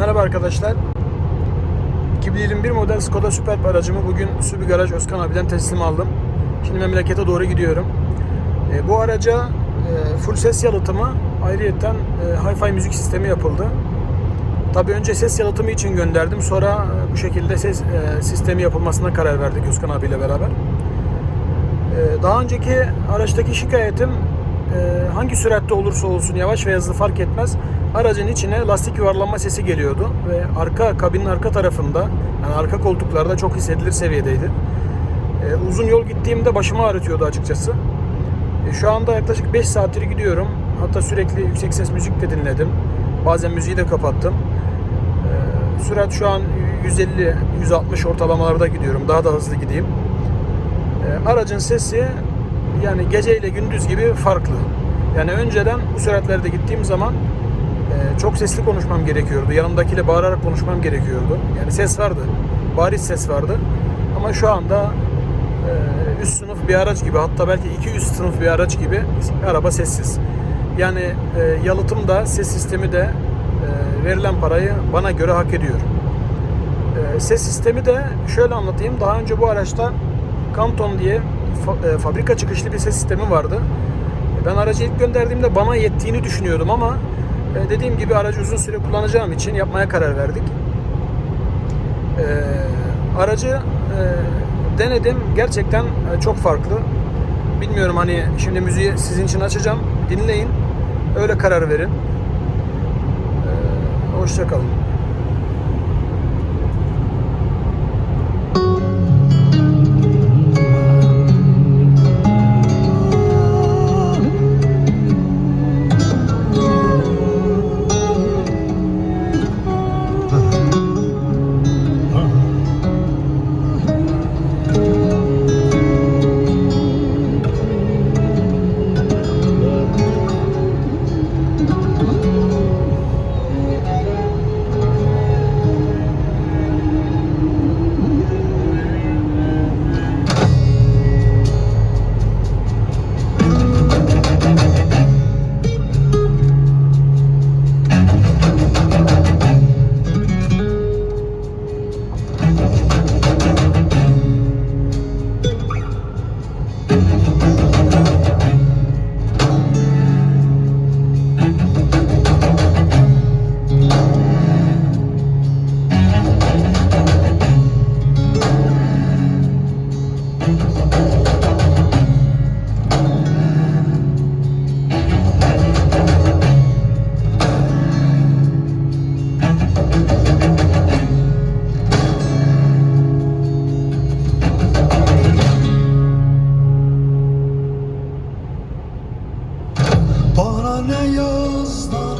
Merhaba arkadaşlar. 2021 model Skoda Superb aracımı bugün Subi Garaj Özkan abiden teslim aldım. Şimdi memlekete doğru gidiyorum. E, bu araca e, full ses yalıtımı ayrıyeten e, hi-fi müzik sistemi yapıldı. Tabii önce ses yalıtımı için gönderdim. Sonra e, bu şekilde ses e, sistemi yapılmasına karar verdik Özkan abiyle beraber. E, daha önceki araçtaki şikayetim hangi süratte olursa olsun yavaş ve hızlı fark etmez aracın içine lastik yuvarlanma sesi geliyordu ve arka kabinin arka tarafında yani arka koltuklarda çok hissedilir seviyedeydi. E, uzun yol gittiğimde başımı ağrıtıyordu açıkçası. E, şu anda yaklaşık 5 saattir gidiyorum. Hatta sürekli yüksek ses müzik de dinledim. Bazen müziği de kapattım. E, sürat şu an 150-160 ortalamalarda gidiyorum. Daha da hızlı gideyim. E, aracın sesi yani gece ile gündüz gibi farklı. Yani önceden bu süratlerde gittiğim zaman e, çok sesli konuşmam gerekiyordu. Yanımdakiyle bağırarak konuşmam gerekiyordu. Yani ses vardı. Bariz ses vardı. Ama şu anda e, üst sınıf bir araç gibi hatta belki iki üst sınıf bir araç gibi araba sessiz. Yani e, yalıtım da ses sistemi de e, verilen parayı bana göre hak ediyor. E, ses sistemi de şöyle anlatayım. Daha önce bu araçta Canton diye fa- e, fabrika çıkışlı bir ses sistemi vardı. E, Ben aracı ilk gönderdiğimde bana yettiğini düşünüyordum ama e, dediğim gibi aracı uzun süre kullanacağım için yapmaya karar verdik. E, aracı e, denedim. Gerçekten e, çok farklı. Bilmiyorum hani şimdi müziği sizin için açacağım. Dinleyin. Öyle karar verin. E, hoşça Kara ne yazlar